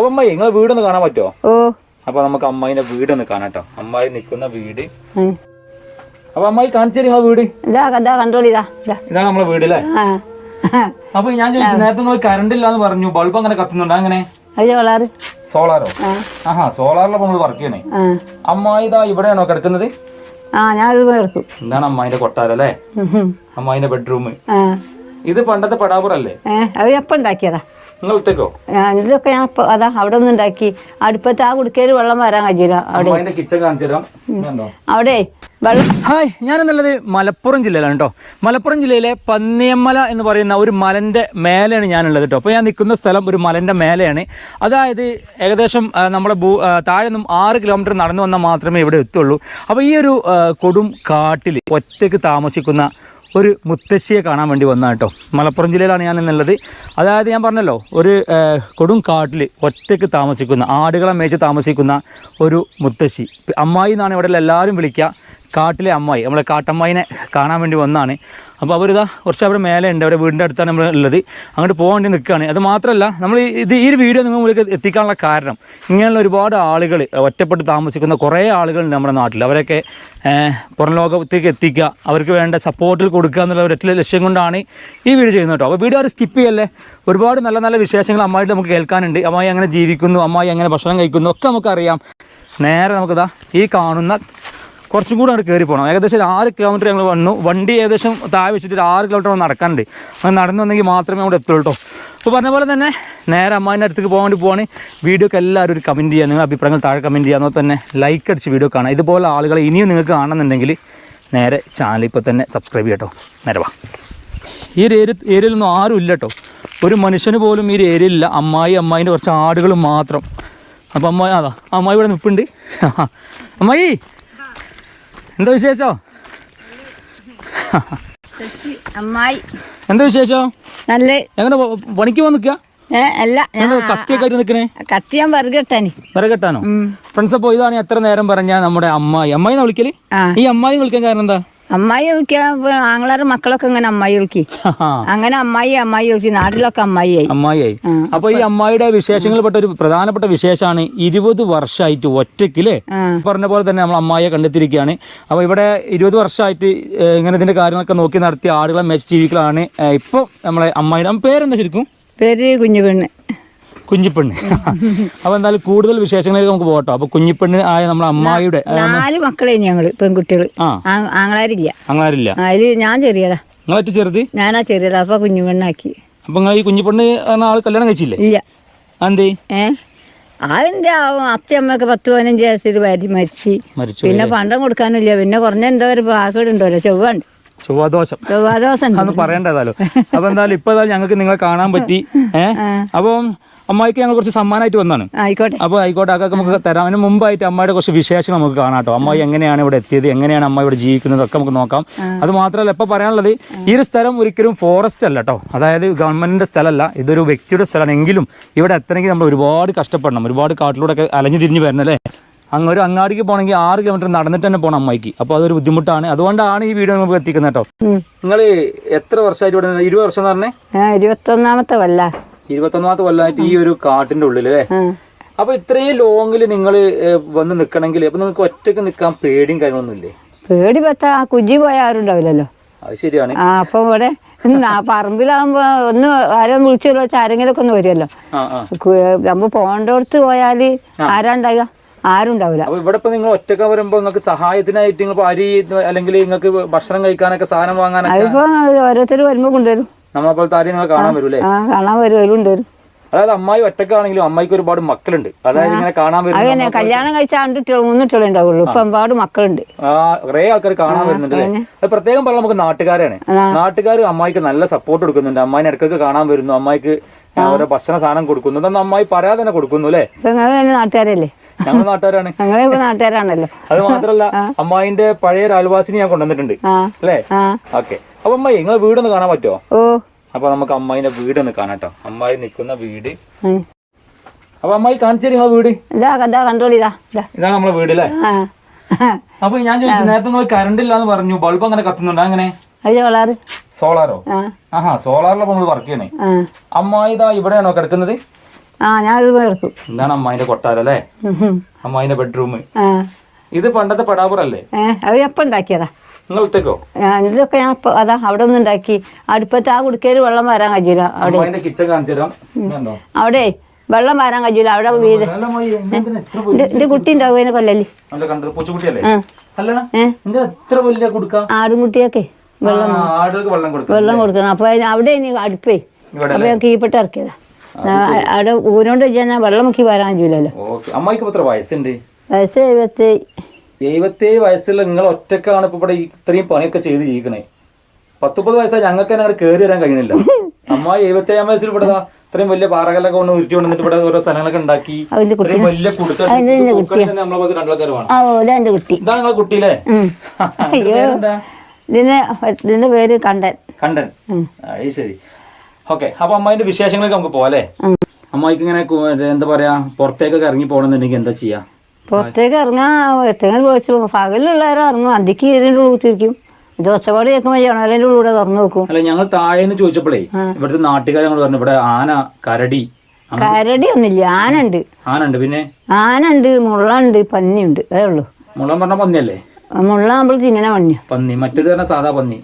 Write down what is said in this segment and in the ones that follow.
അപ്പൊ അമ്മ നിങ്ങളെ വീടൊന്ന് കാണാൻ പറ്റോ ഓ. അപ്പൊ നമുക്ക് അമ്മായിന്റെ വീടൊന്ന് കാണാട്ടോ അമ്മായി നിൽക്കുന്ന വീട്. അപ്പൊ അമ്മായി കാണിച്ചു തരും നിങ്ങളെ വീട്. ഇതാ ഇതാ കണ്ടോളി ഇതാ ഇതാ. ഇതാണ് നമ്മളെ വീട് അല്ലേ? ആ. അപ്പൊ ഞാൻ ചോദിച്ചു നേരത്തെ നിങ്ങൾ കറണ്ട് ഇല്ലാന്ന് പറഞ്ഞു ബൾബ് അങ്ങനെ കത്തുന്നുണ്ട് അങ്ങനെ? വളാറ് സോളാറോ ആഹാ സോളാറിലപ്പോ നമ്മൾ വർക്ക് ചെയ്യണേ. അമ്മായി ഇതാ ഇവിടെയാണോ കിടക്കുന്നത്? ആ ഞാൻ ഇത് എടുക്കും എന്താണ് അമ്മായിന്റെ കൊട്ടാരം അല്ലേ. അമ്മായിന്റെ ബെഡ്റൂം ഇത് പണ്ടത്തെ പടാപുറല്ലേ അത് എപ്പോ ഉണ്ടാക്കിയതാ? ഇതൊക്കെ ഞാൻ അതാ അവിടെ നിന്ന് ഉണ്ടാക്കി. അടുപ്പത്ത് ആ കുടുക്കയിൽ വെള്ളം വരാൻ കഴിയില്ല. അവിടെ. അവിടെ വെള്ളം. ഹായ് ഞാനെന്നുള്ളത് മലപ്പുറം ജില്ലയിലാണ് കേട്ടോ. മലപ്പുറം ജില്ലയിലെ പന്നിയമ്മല എന്ന് പറയുന്ന ഒരു മലന്റെ മേലെയാണ് ഞാനുള്ളത് കേട്ടോ. അപ്പോൾ ഞാൻ നിൽക്കുന്ന സ്ഥലം ഒരു മലന്റെ മേലെയാണ്. അതായത് ഏകദേശം നമ്മുടെ ഭൂ താഴെ നിന്നും ആറ് കിലോമീറ്റർ നടന്നു വന്നാൽ മാത്രമേ ഇവിടെ എത്തുള്ളൂ. അപ്പോൾ ഈ ഒരു കൊടും കാട്ടിൽ ഒറ്റയ്ക്ക് താമസിക്കുന്ന ഒരു മുത്തശ്ശിയെ കാണാൻ വേണ്ടി വന്ന കേട്ടോ. മലപ്പുറം ജില്ലയിലാണ് ഞാൻ എന്നുള്ളത് അതായത് ഞാൻ പറഞ്ഞല്ലോ ഒരു കൊടും കാട്ടിൽ ഒറ്റയ്ക്ക് താമസിക്കുന്ന ആടുകളെ മേച്ച് താമസിക്കുന്ന ഒരു മുത്തശ്ശി. അമ്മായി എന്നാണ് ഇവിടെ എല്ലാവരും വിളിക്കുക. കാട്ടിലെ അമ്മായി നമ്മളെ കാട്ടമ്മായിനെ കാണാൻ വേണ്ടി വന്നാണ്. അപ്പോൾ അവരിതാ കുറച്ച് അവിടെ മേലെ ഉണ്ട് അവരുടെ വീടിന്റെ അടുത്താണ് നമ്മൾ ഉള്ളത്. അങ്ങോട്ട് പോകാൻ വേണ്ടി നിൽക്കുകയാണ്. അത് മാത്രമല്ല നമ്മൾ ഇത് ഈ ഒരു വീഡിയോ നിങ്ങൾ മുന്നിലേക്ക് എത്തിക്കാനുള്ള കാരണം ഇങ്ങനെയുള്ള ഒരുപാട് ആളുകൾ ഒറ്റപ്പെട്ട് താമസിക്കുന്ന കുറേ ആളുകളുണ്ട് നമ്മുടെ നാട്ടിൽ അവരൊക്കെ പുറം ലോകത്തേക്ക് എത്തിക്കുക അവർക്ക് വേണ്ട സപ്പോർട്ടിൽ കൊടുക്കുക എന്നുള്ള ഒരൊറ്റ ലക്ഷ്യം കൊണ്ടാണ് ഈ വീഡിയോ ചെയ്യുന്നത് കേട്ടോ. അപ്പോൾ വീഡിയോ അവർ സ്കിപ്പ് ചെയ്യല്ലേ? ഒരുപാട് നല്ല നല്ല വിശേഷങ്ങൾ അമ്മായിട്ട് നമുക്ക് കേൾക്കാനുണ്ട്. അമ്മായി എങ്ങനെ ജീവിക്കുന്നു അമ്മായി എങ്ങനെ ഭക്ഷണം കഴിക്കുന്നു ഒക്കെ നമുക്കറിയാം. നേരെ നമുക്കിതാ ഈ കാണുന്ന കുറച്ചും കൂടെ അങ്ങോട്ട് കയറി പോകണം ഏകദേശം ഒരു ആറ് കിലോമീറ്റർ ഞങ്ങൾ വന്നു. വണ്ടി ഏകദേശം താഴെ വെച്ചിട്ട് ഒരു ആറ് കിലോമീറ്റർ നടക്കാനുണ്ട്. അങ്ങനെ നടന്നു വന്നെങ്കിൽ മാത്രമേ അവിടെ എത്തുള്ളൂ കേട്ടോ അപ്പോൾ പറഞ്ഞ പോലെ തന്നെ നേരെ അമ്മാന്റെ അടുത്തേക്ക് പോകാൻ വേണ്ടി പോവാണ്. വീഡിയോക്ക് എല്ലാവരും ഒരു കമന്റ് ചെയ്യുക നിങ്ങൾ അഭിപ്രായങ്ങൾ താഴെ കമന്റ് ചെയ്യുക അതുപോലെ തന്നെ ലൈക്ക് അടിച്ച് വീഡിയോ കാണാം. ഇതുപോലെ ആളുകളെ ഇനിയും നിങ്ങൾക്ക് കാണുന്നുണ്ടെങ്കിൽ നേരെ ചാനൽ ഇപ്പോൾ തന്നെ സബ്സ്ക്രൈബ് ചെയ്യട്ടോ നേരെ വാ. ഈ ഒരു ഏരിയ ഏരിയയിലൊന്നും ആരും ഇല്ല കേട്ടോ ഒരു മനുഷ്യന് പോലും ഈ ഒരു ഏരിയയിലില്ല അമ്മായി അമ്മായിന്റെ കുറച്ച് ആടുകൾ മാത്രം. അപ്പോൾ അമ്മായി അതാ അമ്മായി ഇവിടെ നിൽപ്പുണ്ട് അമ്മായി എന്താ വിശേഷം? അമ്മായി എന്താ വിശേഷം? നല്ല എങ്ങനെ പണിക്ക് പോകാൻ നിൽക്കുക വെറുകെട്ടാനി. വിറകെട്ടാനോ? ഫ്രണ്ട്സ് അപ്പോ ഇതാണ് എത്ര നേരം പറഞ്ഞ നമ്മുടെ അമ്മായി. അമ്മായി വിളിക്കൽ? ഈ അമ്മായി വിളിക്കാൻ കാരണം എന്താ? അമ്മായി വിളിക്കാൻ ആങ്ങളാറ് മക്കളൊക്കെ ഇങ്ങനെ അമ്മായി വിളിക്കി. അങ്ങനെ അമ്മായി അമ്മായി വിളിച്ചു നാട്ടിലൊക്കെ അമ്മായിയായി. അമ്മായിയായി. അപ്പൊ ഈ അമ്മായിയുടെ വിശേഷങ്ങളിൽപ്പെട്ട ഒരു പ്രധാനപ്പെട്ട വിശേഷമാണ് ഇരുപത് വർഷമായിട്ട് ഒറ്റയ്ക്കില്ലേ പറഞ്ഞ പോലെ തന്നെ നമ്മൾ അമ്മായിയെ കണ്ടെത്തിയിരിക്കുകയാണ്. അപ്പൊ ഇവിടെ ഇരുപത് വർഷമായിട്ട് ഇങ്ങനെ ഇതിന്റെ കാര്യങ്ങളൊക്കെ നോക്കി നടത്തിയ ആടുകളെ മെച്ച് ജീവിക്കലാണ് ഇപ്പൊ നമ്മളെ അമ്മായിയുടെ പേരെന്താ ശരിക്കും? പേര് കുഞ്ഞു പെണ്ണ് കുഞ്ഞിപ്പെണ്ണ്. അപ്പോൾ എന്തായാലും കൂടുതൽ വിശേഷങ്ങളിലേക്ക് നമുക്ക് പോകട്ടോ. അപ്പോൾ കുഞ്ഞിപ്പെണ്ണ് ആയ നമ്മളെ അമ്മായിയുടെ നാല് മക്കളെ ആ. ആ- ആങ്ങളാരില്ല. അങ്ങാരില്ല അതിൽ ഞാൻ ചെറിയതാ. നിങ്ങളെ ചെറുത്? ഞാനാ ചെറിയതാ. അപ്പൊ കുഞ്ഞുപെണ്ണാക്കി അപ്പൊ നിങ്ങൾ ഈ കുഞ്ഞിപ്പെണ്ണ് ആൾ കല്യാണം കഴിച്ചില്ലേ? ഇല്ല. എന്തേ ഏ? അതിന്റെ അച്ഛമ്മക്ക് പത്ത് പതിനഞ്ച് വയസ്സിൽ വരി മരിച്ച്. പിന്നെ പണ്ടം കൊടുക്കാനില്ല. പിന്നെ കുറഞ്ഞ എന്തോ ഒരു പാക്കേടുണ്ടല്ലോ ചൊവ്വണ്ട്. ചൊവ്വാദോഷം. ചൊവ്വാദോഷം പറയണ്ടതാലോ അപ്പൊ എന്തായാലും ഇപ്പൊ ഞങ്ങൾക്ക് നിങ്ങളെ കാണാൻ പറ്റി. ഏഹ് അപ്പം അമ്മായിക്ക് ഞങ്ങൾ കുറച്ച് സമ്മാനമായിട്ട് വന്നാണ്. ആയിക്കോട്ടെ. അപ്പോൾ ആയിക്കോട്ടെ അതൊക്കെ നമുക്ക് തരാം. അതിന് മുമ്പായിട്ട് അമ്മയുടെ കുറച്ച് വിശേഷം നമുക്ക് കാണാട്ടോ അമ്മായി എങ്ങനെയാണ് ഇവിടെ എത്തിയത് എങ്ങനെയാണ് അമ്മ ഇവിടെ ജീവിക്കുന്നത് ഒക്കെ നമുക്ക് നോക്കാം. അത് മാത്രമല്ല ഇപ്പോൾ പറയാനുള്ളത് ഈ ഒരു സ്ഥലം ഒരിക്കലും ഫോറസ്റ്റ് അല്ല കേട്ടോ. അതായത് ഗവൺമെന്റിന്റെ സ്ഥലമല്ല ഇതൊരു വ്യക്തിയുടെ സ്ഥലമാണ്. എങ്കിലും ഇവിടെ എത്തണമെങ്കിൽ നമ്മൾ ഒരുപാട് കഷ്ടപ്പെടണം. ഒരുപാട് കാട്ടിലൂടെ ഒക്കെ അലഞ്ഞു തിരിഞ്ഞ് വരണല്ലേ അങ്ങ് ഒരു അങ്ങാടിക്ക് പോകണമെങ്കിൽ ആറ് കിലോമീറ്റർ നടന്നിട്ട് തന്നെ പോകണം അമ്മയ്ക്ക്. അപ്പോൾ അതൊരു ബുദ്ധിമുട്ടാണ്. അതുകൊണ്ടാണ് ഈ വീഡിയോ നമുക്ക് എത്തിക്കുന്നത് കേട്ടോ. നിങ്ങൾ എത്ര വർഷമായിട്ട് ഇവിടെ? ഇരുപത് വർഷം എന്ന് പറഞ്ഞേ? ഇരുപത്തൊന്നാമത്തെ കൊല്ല. ഇരുപത്തൊന്നാമത്തെ കൊല്ലമായിട്ട് ഈ ഒരു കാട്ടിന്റെ ഉള്ളിൽ അല്ലേ? അപ്പൊ ഇത്രയും ലോങ്ങിൽ നിങ്ങൾ വന്ന് നിൽക്കണമെങ്കിൽ അപ്പൊ നിങ്ങൾക്ക് ഒറ്റയ്ക്ക് നിൽക്കാൻ പേടിയും കാര്യങ്ങളൊന്നും ഇല്ലേ പേടി പത്ത ആ കുജി പോയ ആരും ഉണ്ടാവില്ലല്ലോ. അത് ശരിയാണ്. ആ അപ്പൊ ഇവിടെ പറമ്പിലാകുമ്പോ ഒന്ന് ആരും വിളിച്ചല്ലോ ആരെങ്കിലും ഒക്കെ ഒന്ന് വരുമല്ലോ. നമ്മ പോണ്ടോടത്ത് പോയാൽ ആരാണ്ടാകുക ആരുണ്ടാവില്ല ആരും ഉണ്ടാവില്ല. ഇവിടെ ഇപ്പൊ നിങ്ങൾ ഒറ്റയ്ക്ക് വരുമ്പോ നിങ്ങൾക്ക് സഹായത്തിനായിട്ട് നിങ്ങൾ അരി അല്ലെങ്കിൽ നിങ്ങൾക്ക് ഭക്ഷണം കഴിക്കാനൊക്കെ സാധനം വാങ്ങാനൊക്കെ അതിപ്പോ ഓരോരുത്തർ വരുമ്പോ കൊണ്ടുവരും. നമ്മളെ പോലത്തെ ആരെയും നിങ്ങൾ കാണാൻ വരൂലേ? ആ കാണാൻ വരുമല്ലോ കൊണ്ടുവരും അതായത് അമ്മായി ഒറ്റക്കാണെങ്കിലും അമ്മായിക്ക് ഒരുപാട് മക്കളുണ്ട്. അതായത് ഇങ്ങനെ കാണാൻ വരുന്ന അതന്നെ കല്യാണം കഴിച്ച രണ്ടിട്ടുള്ളൂ മൂന്നിട്ടുള്ളൂ ഉണ്ടാവുള്ളൂ. ഇപ്പൊ ഒരുപാട് മക്കളുണ്ട്. ആ കുറെ ആൾക്കാർ കാണാൻ വരുന്നുണ്ട് അല്ലേ? അത് പ്രത്യേകം പറഞ്ഞാൽ നമുക്ക് നാട്ടുകാരാണ്. നാട്ടുകാർ അമ്മായിക്ക് നല്ല സപ്പോർട്ട് കൊടുക്കുന്നുണ്ട്. അമ്മായി ഇടയ്ക്കൊക്കെ കാണാൻ വരുന്നു. അമ്മായിക്ക് ഓരോ ഭക്ഷണ സാധനം കൊടുക്കുന്നു. അതൊന്നും അമ്മായി പറയാതെ തന്നെ കൊടുക്കുന്നു അല്ലേ? ഇപ്പൊ നിങ്ങൾ തന്നെ നാട്ടുകാരല്ലേ? ഞങ്ങൾ നാട്ടുകാരാണ്. ഞങ്ങളെ ഇപ്പൊ നാട്ടുകാരാണല്ലോ. അത് മാത്രല്ല അമ്മായിന്റെ പഴയ ഒരു അയൽവാസിനെ ഞാൻ കൊണ്ടുവന്നിട്ടുണ്ട്. ആ. അല്ലേ? ആ. ഓക്കെ. അപ്പൊ അമ്മ നിങ്ങളെ വീടൊന്ന് കാണാൻ പറ്റുമോ ഓ. അപ്പൊ നമുക്ക് അമ്മായിന്റെ വീടൊന്ന് കാണാട്ടോ അമ്മായി നിൽക്കുന്ന വീട്. അപ്പൊ അമ്മായി കാണിച്ചു നിങ്ങളെ വീട്. ഇതാ ഇതാ കണ്ടോളി ഇതാ ഇതാ. ഇതാണ് നമ്മളെ വീട് അല്ലേ? അപ്പൊ ഞാൻ ചോദിച്ചു നേരത്തെ നിങ്ങൾ കറണ്ട് ഇല്ലാന്ന് പറഞ്ഞു ബൾബ് അങ്ങനെ കത്തുന്നുണ്ടോ? അങ്ങനെ സോളാറോ ആഹാ സോളാറിലപ്പോ നമ്മൾ വർക്ക് ചെയ്യണേ. അമ്മായി ഇതാ ഇവിടെയാണോ കിടക്കുന്നത്? ആ ഞാൻ ഇത് എടുക്കും എന്താണ് അമ്മായിന്റെ കൊട്ടാരം അല്ലേ? അമ്മായിന്റെ ബെഡ്റൂം ഇത് പണ്ടത്തെ പടാപുറല്ലേ? അത് എപ്പോ ഉണ്ടാക്കിയതാ? ഇതൊക്കെ ഞാൻ അതാ അവിടെ നിന്ന് ഉണ്ടാക്കി. അടുപ്പത്ത് ആ കുടിക്കേര് വെള്ളം വരാൻ കഴിയൂല അവിടെ. അവിടെ വെള്ളം വരാൻ കഴിയൂല. അവിടെ വീട്. എന്റെ കുട്ടി ഉണ്ടാവും അതിനെ കൊല്ലല്ലേ ആടും കുട്ടിയൊക്കെ വെള്ളം വെള്ളം കൊടുക്കണം അപ്പൊ അവിടെ അടുപ്പേ. അപ്പൊ ഞാൻ കീപ്പിട്ട് ഇറക്കിയതാ. അവിടെ ഊരോണ്ട് വെച്ചാൽ വെള്ളം മുക്കി വരാൻ കഴിയൂലല്ലോ. അമ്മായിക്ക് എത്ര വയസ്സുണ്ട്? വയസ്സ് എഴുപത്തി എഴുപത്തേഴ് വയസ്സുള്ള നിങ്ങൾ ഒറ്റക്കാണ് ഇപ്പൊ ഇവിടെ ഇത്രയും പണിയൊക്കെ ചെയ്ത് ജീവിക്കണേ. പത്തൊമ്പത് വയസ്സായി ഞങ്ങൾക്ക് തന്നെ അങ്ങോട്ട് കയറി വരാൻ കഴിയുന്നില്ല അമ്മായി എഴുപത്തേഴാം വയസ്സിൽ ഇവിടെ ഇത്രയും വലിയ പാറകളൊക്കെ കൊണ്ട് ഉരുട്ടി കൊണ്ടിട്ട് ഇവിടെ ഓരോ സ്ഥലങ്ങളൊക്കെ ഉണ്ടാക്കി. ഇത്രയും വലിയ കുടുക്ക നമ്മളെ പോലത്തെ രണ്ടാൾക്കാർ വേണം ആ ഓല കുട്ടി. ഇതാ നിങ്ങളെ കുട്ടിയില്ലേ. ഇതിന്റെ പേര് കണ്ടൻ. കണ്ടൻ. അത് ശരി. ഓക്കെ അപ്പൊ അമ്മായിന്റെ വിശേഷങ്ങളൊക്കെ നമുക്ക് പോവാല്ലേ. അമ്മായിക്ക് ഇങ്ങനെ എന്താ പറയാ പുറത്തേക്കൊക്കെ ഇറങ്ങി പോകണമെന്നുണ്ടെങ്കിൽ എന്താ ചെയ്യാ? പുറത്തേക്ക് ഇറങ്ങാൻ എത്തെങ്കിലും വിളിച്ചു. പകലുള്ളവരും ഇറങ്ങും. അന്തിക്ക് ഇതിന്റെ ഉള്ളിൽ കുത്തിരിക്കും ദോശപാട് കേൾക്കുമ്പോൾ ജണലിന്റെ ഉള്ളിലൂടെ തുറന്നു നോക്കും. അല്ല ഞങ്ങൾ താഴേന്ന് ചോദിച്ചപ്പോഴേ ഇവിടുത്തെ നാട്ടുകാർ ഞങ്ങൾ പറഞ്ഞു ഇവിടെ ആന കരടി കരടി ഒന്നുമില്ല ആനുണ്ട് ആനുണ്ട് പിന്നെ? ആനുണ്ട് മുള്ളുണ്ട് പന്നിയുണ്ട്. അതേ ഉള്ളൂ. മുള്ളം പറഞ്ഞ പന്നിയല്ലേ? മുള്ള നമ്മൾ തിന്നണ പന്നി. പന്നി. മറ്റേത് പറഞ്ഞ സാധാ പന്നി.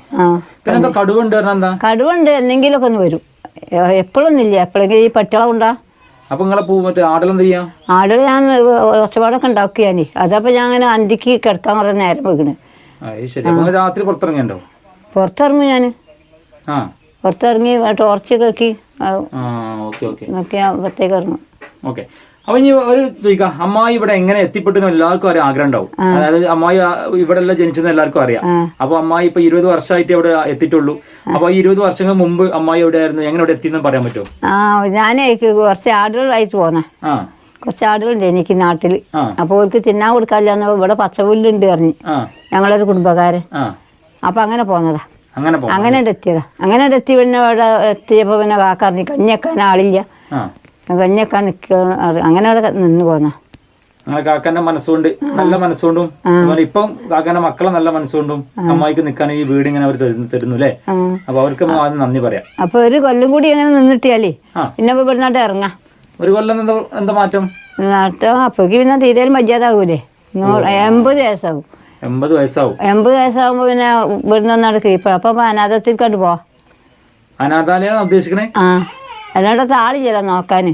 പിന്നെ കടുവുണ്ട് പറഞ്ഞാൽ എന്താ? കടുവുണ്ട് എന്തെങ്കിലുമൊക്കെ ഒന്ന് വരും. എപ്പോഴൊന്നുമില്ല എപ്പോഴെങ്കിലും ഈ പട്ടികളെ കൊണ്ടാ അപ്പൊ നിങ്ങളെ പൂ മറ്റേ ആടെല്ലാം ചെയ്യാ? ആടൽ ഞാൻ ഒച്ചപാടൊക്കെ ഉണ്ടാക്കി ഞാൻ അതപ്പോൾ ഞാൻ അങ്ങനെ അന്തിക്ക് കിടക്കാൻ കുറെ നേരം വെക്കണ് ശരി. അപ്പൊ രാത്രി പുറത്തിറങ്ങിയുണ്ടോ പുറത്തിറങ്ങും ഞാൻ ആ. പുറത്തിറങ്ങി ടോർച്ചൊക്കെ ആക്കി ആ ഓക്കെ ഓക്കെ. നോക്കി പുറത്തേക്ക് ഇറങ്ങും. ഓക്കെ. അപ്പൊ ഇനി ഒരു ചോദിക്കാം. അമ്മായി ഇവിടെ എങ്ങനെ എത്തിപ്പെട്ടെന്ന് എല്ലാവർക്കും ഒരു ആഗ്രഹം ഉണ്ടാവും. അതായത് അമ്മായി ഇവിടെ എല്ലാം ജനിച്ചെന്ന് എല്ലാവർക്കും അറിയാം. അപ്പൊ അമ്മായി ഇപ്പൊ ഇരുപത് വർഷമായിട്ട് ഇവിടെ എത്തിയിട്ടുള്ളൂ. അപ്പൊ ഈ ഇരുപത് വർഷങ്ങൾ മുമ്പ് അമ്മായി എവിടെ ആയിരുന്നു? എങ്ങനെ ഇവിടെ എത്തിയെന്ന് പറയാൻ പറ്റുമോ? ആ ഞാനേ കുറച്ച് ആടുകളായിട്ട് പോന്നെ. കുറച്ച് ആടുകളുണ്ട് എനിക്ക് നാട്ടിൽ. അപ്പൊ അവർക്ക് തിന്നാൻ കൊടുക്കാനില്ല ഇവിടെ പച്ചപുല്ലുണ്ട് പറഞ്ഞ്. ഞങ്ങളൊരു കുടുംബക്കാരൻ. അപ്പൊ അങ്ങനെ പോന്നതാ. അങ്ങനെ അങ്ങനെ എത്തിയതാ. അങ്ങനെ എത്തി പിന്നെ ഇവിടെ എത്തിയപ്പോ പിന്നെ കാക്കറിഞ്ഞ് കഞ്ഞിക്കാൻ ആളില്ല. ആ നിൽക്കണം അങ്ങനെ അവിടെ നിന്ന് പോന്ന. അങ്ങനെ കാക്കന്റെ മനസ്സുകൊണ്ട് നല്ല മനസ്സുകൊണ്ടും ഇപ്പം കാക്കന്റെ മക്കളെ നല്ല മനസ്സുകൊണ്ടും അമ്മായിക്ക് നിൽക്കാൻ ഈ വീട് ഇങ്ങനെ അവർ തരുന്നു അല്ലേ. അപ്പൊ അവർക്ക് നന്ദി പറയാം. അപ്പൊ ഒരു കൊല്ലം കൂടി അങ്ങനെ നിന്നിട്ടിയാലേ? പിന്നെ ഇവിടുന്നാട്ട് ഇറങ്ങാം. ഒരു കൊല്ലം എന്താ മാറ്റം? നാട്ടോ അപ്പോഴേക്ക് പിന്നെ തീരെ മര്യാദാകൂലേ എൺപത് വയസ്സാവും. എൺപത് വയസ്സാവും. എൺപത് വയസ്സാവുമ്പോ പിന്നെ ഇവിടുന്ന് ഒന്നാട് കീപ്പ അപ്പൊ അനാഥത്തിൽ കണ്ടു പോവാ. അനാഥാലയാണ് ഉദ്ദേശിക്കണേ? ആ. അല്ലാണ്ടത്തെ ആളില്ലല്ലോ നോക്കാൻ.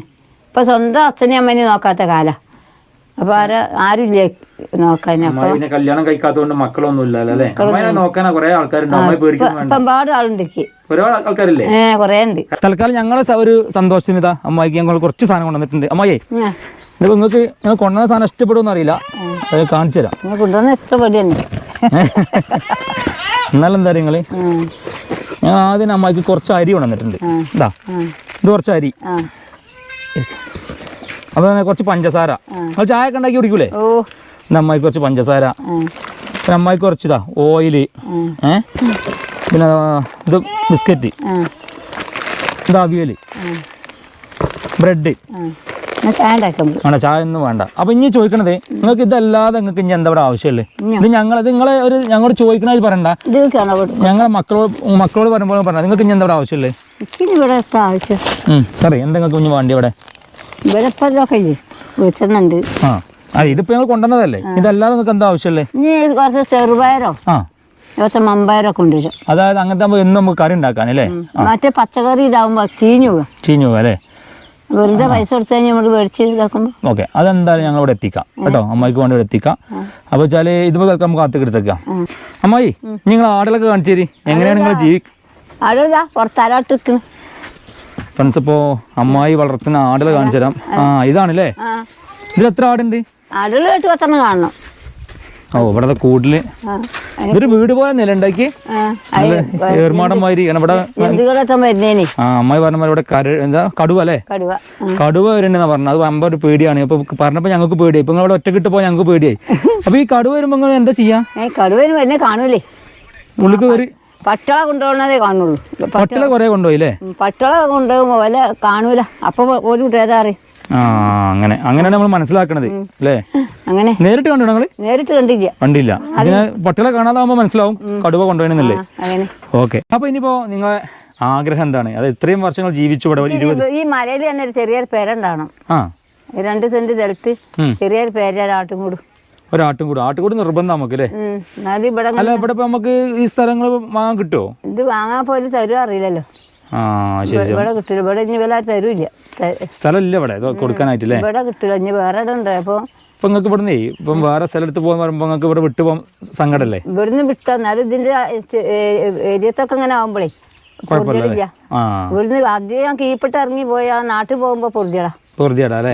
ഇപ്പം സ്വന്തം അച്ഛനെയും അമ്മേനെയും നോക്കാത്ത കാലം. അപ്പോൾ ആരും ആരുമില്ല നോക്കാൻ. അപ്പം പിന്നെ കല്യാണം കഴിക്കാത്തതുകൊണ്ട് മക്കളൊന്നും ഇല്ലല്ലോ അല്ലേ നോക്കാനാ കുറെ ആൾക്കാരുണ്ട്. ആൾക്കാരില്ലേ? ഏ കുറേ ഉണ്ട്. തൽക്കാലം ഞങ്ങളെ ഒരു സന്തോഷം ഇതാ. അമ്മായിക്ക് ഞങ്ങൾ കുറച്ച് സാധനം കൊണ്ടുവന്നിട്ടുണ്ട്. അമ്മായി ഇതിപ്പോ നിങ്ങൾക്ക് നിങ്ങൾ കൊണ്ടുവന്ന സാധനം ഇഷ്ടപ്പെടുമെന്ന് അറിയില്ല അത് കാണിച്ചു തരാം. കൊണ്ടുവന്ന ഇഷ്ടപ്പെടുന്നുണ്ട് എന്നാലും എന്താ നിങ്ങൾ? ഞാൻ ആദ്യം അമ്മായിക്ക് കുറച്ച് അരി കൊണ്ടുവന്നിട്ടുണ്ട്. ഇതാ. ഇത് കുറച്ച് അരി അപ്പൊ കുറച്ച് പഞ്ചസാര. നിങ്ങൾ ചായ ഒക്കെ ഉണ്ടാക്കി കുടിക്കൂലേ? പിന്നെ കുറച്ച് പഞ്ചസാര. ആ. പിന്നെ അമ്മായിക്ക് കുറച്ച് ഇതാ ഓയിൽ ഏ? പിന്നെ ഇത് ബിസ്ക്കറ്റ്. ഇത് അവിയൽ. ബ്രെഡ്. വേണ്ട ചായ ഒന്നും വേണ്ട. അപ്പൊ ഇനി ചോദിക്കണത് നിങ്ങൾക്ക് ഇതല്ലാതെ നിങ്ങൾക്ക് ഇനി എന്താ ഇവിടെ ആവശ്യമുള്ളത് ഇത് ഞങ്ങൾ നിങ്ങളെ ഒരു ഞങ്ങളോട് ചോദിക്കണത് പറയണ്ട. ഞങ്ങളെ മക്കളോട് മക്കളോട് പറയുമ്പോൾ പറഞ്ഞ നിങ്ങൾക്ക് ഇനി എന്താ ഇവിടെ ആവശ്യമുള്ളത് ഇവിടെ ആവശ്യം സാറേ എന്തെങ്കിലും കുഞ്ഞു വേണ്ടി ഇവിടെ ഇവിടെ ഇപ്പം ഇതൊക്കെ ഇല്ലേ വെച്ചുന്നുണ്ട് ആ ആ ഇതിപ്പോ ഞങ്ങൾ കൊണ്ടുവന്നതല്ലേ? ഇതല്ലാതെ നിങ്ങൾക്ക് എന്താ ആവശ്യമല്ലേ ഇനി കുറച്ച് ചെറുപയറോ ആ. കുറച്ച് മമ്പയറോ കൊണ്ടുവരും അതായത് അങ്ങനത്തെ ആകുമ്പോൾ എന്നും നമുക്ക് കറി ഉണ്ടാക്കാൻ അല്ലേ മറ്റേ പച്ചക്കറി ഇതാവുമ്പോൾ ചീഞ്ഞു പോകും ചീഞ്ഞു പോകും അല്ലേ? വെറുതെ പൈസ കൊടുത്ത് കഴിഞ്ഞാൽ നമ്മൾ മേടിച്ച് ഇതാക്കുമ്പോൾ ഓക്കെ അതെന്തായാലും ഞങ്ങൾ ഇവിടെ എത്തിക്കാം. കേട്ടോ അമ്മായിക്ക് വേണ്ടി ഇവിടെ എത്തിക്കാം. അപ്പോൾ വെച്ചാൽ ഇതിപ്പോൾ നമുക്ക് കാത്തിക്കെടുത്തേക്കാം അമ്മായി നിങ്ങൾ ആടുകളൊക്കെ കാണിച്ചേരി. എങ്ങനെയാണ് നിങ്ങൾ ജീവി അവിടെ ഇതാ പുറത്താലോട്ട് ഫ്രണ്ട്സ് ഇപ്പോ അമ്മായി വളർത്തുന്ന ആടുകൾ കാണിച്ചു തരാം ആ. ഇതാണല്ലേ? ഇതിൽ എത്ര ആടുണ്ട്? ആടുകൾ പത്തെണ്ണം കാണണം. ഓ ഇവിടെ കൂട്ടിൽ. ആ ഇതൊരു വീട് പോലെ നിലണ്ടാക്കി ഉണ്ടാക്കി. ഏർമാടം മാതിരി ഇവിടെ ആ അമ്മായി പറഞ്ഞ ഇവിടെ എന്താ കടുവ അല്ലേ? കടുവ. കടുവ പറഞ്ഞത്. അത് അമ്പ ഒരു പേടിയാണ്. അപ്പൊ പറഞ്ഞപ്പോ ഞങ്ങൾക്ക് പേടിയായി. ഇപ്പൊ ഇവിടെ ഒറ്റക്കിട്ട് പോയാൽ ഞങ്ങൾക്ക് പേടിയായി. അപ്പൊ ഈ കടുവ വരുമ്പോ എന്താ ചെയ്യാ? കടുവ കാണൂലേ. ഉള്ളിക്ക് കയറി. പട്ടള കൊണ്ടുപോകണതേ കാണുള്ളൂ. പട്ടള കൊറേ കൊണ്ടുപോയില്ലേ? പട്ടള കൊണ്ടുപോകുമ്പോ വല്ല കാണൂല. അപ്പൊ ഒരു ഏതാറി ആ അങ്ങനെ. അങ്ങനെയാണ് നമ്മൾ മനസ്സിലാക്കണത് അല്ലേ? അങ്ങനെ. നേരിട്ട് കണ്ടു ഞങ്ങൾ നേരിട്ട് കണ്ടില്ല. കണ്ടില്ല. അതിന് പട്ടികളെ കാണാതാവുമ്പോ മനസ്സിലാവും കടുവ അങ്ങനെ. ഓക്കെ. അപ്പൊ ഇനിയിപ്പോ നിങ്ങളെ ആഗ്രഹം എന്താണ്? അത് ഇത്രയും വർഷങ്ങൾ ജീവിച്ചു ഇവിടെ ഈ മലയിൽ തന്നെ ഒരു ചെറിയൊരു പേരണ്ടാണ് ആ. രണ്ട് സെന്റ് തിരട്ട് ചെറിയൊരു പേരാട്ടും പേര ഒരാട്ടും കൂടെ ആട്ടുംകൂട് നിർബന്ധം നമുക്ക് അല്ലേ അല്ല ഇവിടെ ഇപ്പൊ നമുക്ക് ഈ സ്ഥലങ്ങൾ വാങ്ങാൻ കിട്ടുമോ ഇത് വാങ്ങാൻ പോലും തരും അറിയില്ലല്ലോ. ആ ശരി ശരി. ഇവിടെ കിട്ടില്ല ഇവിടെ ഇനി വില തരൂല്ല. ത- സ്ഥലം ഇല്ല ഇവിടെ. ഇത് കൊടുക്കാനായിട്ടില്ലേ ഇവിടെ കിട്ടില്ല ഇനി വേറെ ഇടം ഉണ്ട്? അപ്പോൾ ഇപ്പൊ നിങ്ങൾക്ക് ഇവിടുന്ന് ഇപ്പം വേറെ സ്ഥലത്ത് പോകാൻ പറയുമ്പോൾ നിങ്ങൾക്ക് ഇവിടെ വിട്ടു പോകാൻ ഇവിടുന്ന് വിട്ടു എന്നാലും ഇതിന്റെ ഏരിയത്തൊക്കെ ഇങ്ങനെ ആവുമ്പോഴേ ഇവിടുന്ന് ആദ്യം കീപ്പിട്ട് ഇറങ്ങി പോയാ നാട്ടിൽ പോകുമ്പോ പൊറുതിയടാ. പൊറുതിയടാ അല്ലേ?